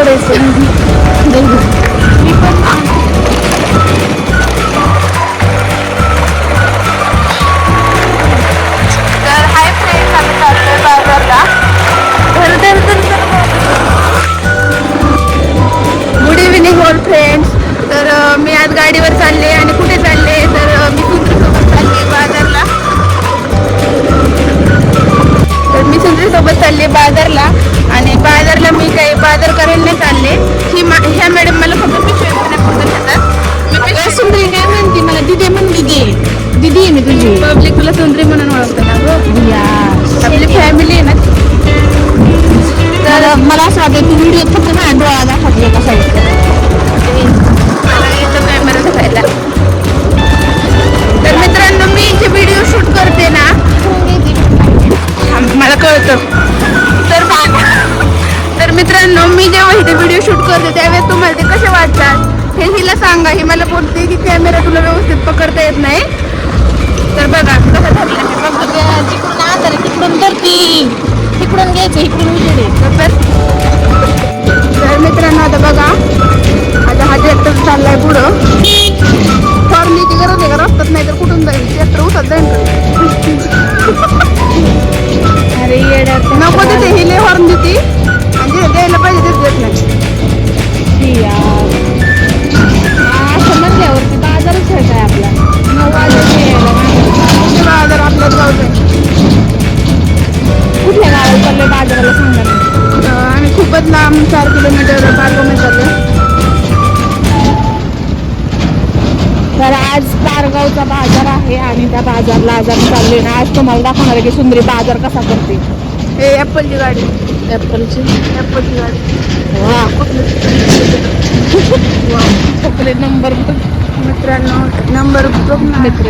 पडायचं मी वाटतं तू व्हिडिओ फक्त माझ्या डोळा दाखवते एका मला येतो कॅमेरा दाखवायला तर मित्रांनो मी जे व्हिडिओ शूट करते ना. मला कळतं. तर तर मित्रांनो मी जेव्हा इथे व्हिडिओ शूट करते त्यावेळेस तुम्हाला ते कसे वाटतात हे हिला सांगा. ही मला बोलते की कॅमेरा तुला व्यवस्थित पकडता येत नाही. चार किलोमीटर पारगोमे चाललो तर आज पारगावचा बाजार आहे आणि त्या बाजारला आज आम्ही चाललोय ना. आज तुम्हाला दाखवणार आहे की सुंदरी बाजार कसा करते. हे ॲपलची गाडी. ऍपलची ॲपलची गाडी. वा कुठले? नंबर मित्रांनो नंबर बघ ना. मित्र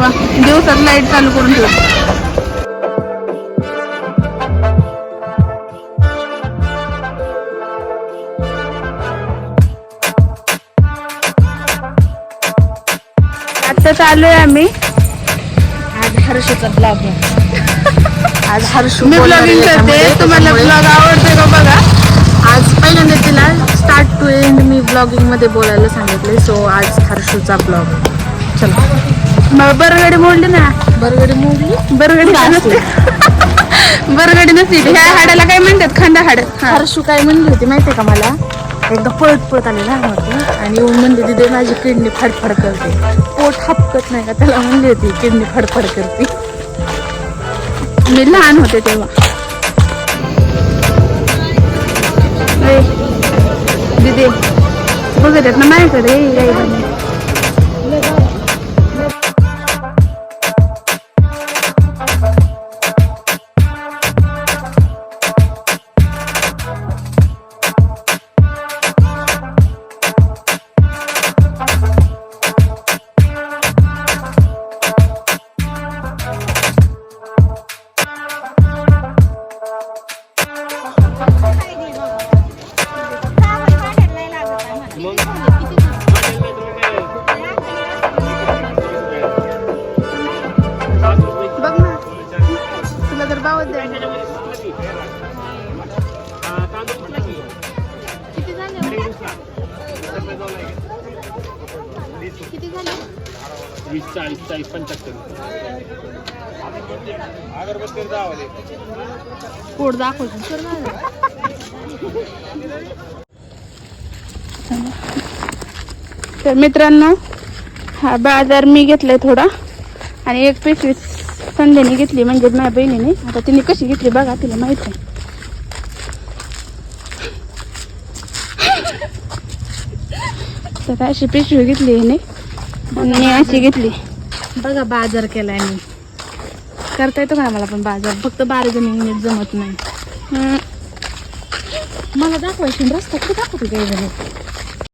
वा दिवसात लाइट चालू करून ठेव आता चालू आहे आम्ही. आज हर्षचा ब्लॉग आज हर्ष मी ब्लॉगिंग करते. तुम्हाला ब्लॉग आवडते का बघा? आज पहिल्यांदा तिला स्टार्ट टू एंड मी ब्लॉगिंगमध्ये बोलायला सांगितले सो आज हर्षूचा ब्लॉग चला. मग बरगडी मोडली ना. बरगडी मोडली? बरगडी बरगडी नसते. ह्या हाडाला काय म्हणतात? खांदा हाड. हा. हर्षू काय म्हणली होती माहितीये का मला? एकदा पळत पळत आले लहान होते आणि येऊन म्हणली तिथे माझी किडनी फडफड करते. पोट हपकत नाही का त्याला म्हणली होती किडनी फडफड करते. मी लहान होते तेव्हा. दीदी बघत आहेत ना माझ्याकडे किती झाले? वीस चाळीस चाळीस पंच्याहत्तर पोट दाखवतो तर मित्रांनो हा बाजार मी घेतलाय थोडा. आणि एक पिशवी संध्याने घेतली म्हणजे माझ्या बहिणीने. आता तिने कशी घेतली बघा तिला माहिती आहे. तर अशी पिशवी घेतली हिने. आणि मी अशी घेतली. बघा बाजार केलाय मी. करता येतो का मला पण बाजार. फक्त बारा जणी नीट जमत नाही. मला दाखवायची रस्ता कुठे दाखवते झालं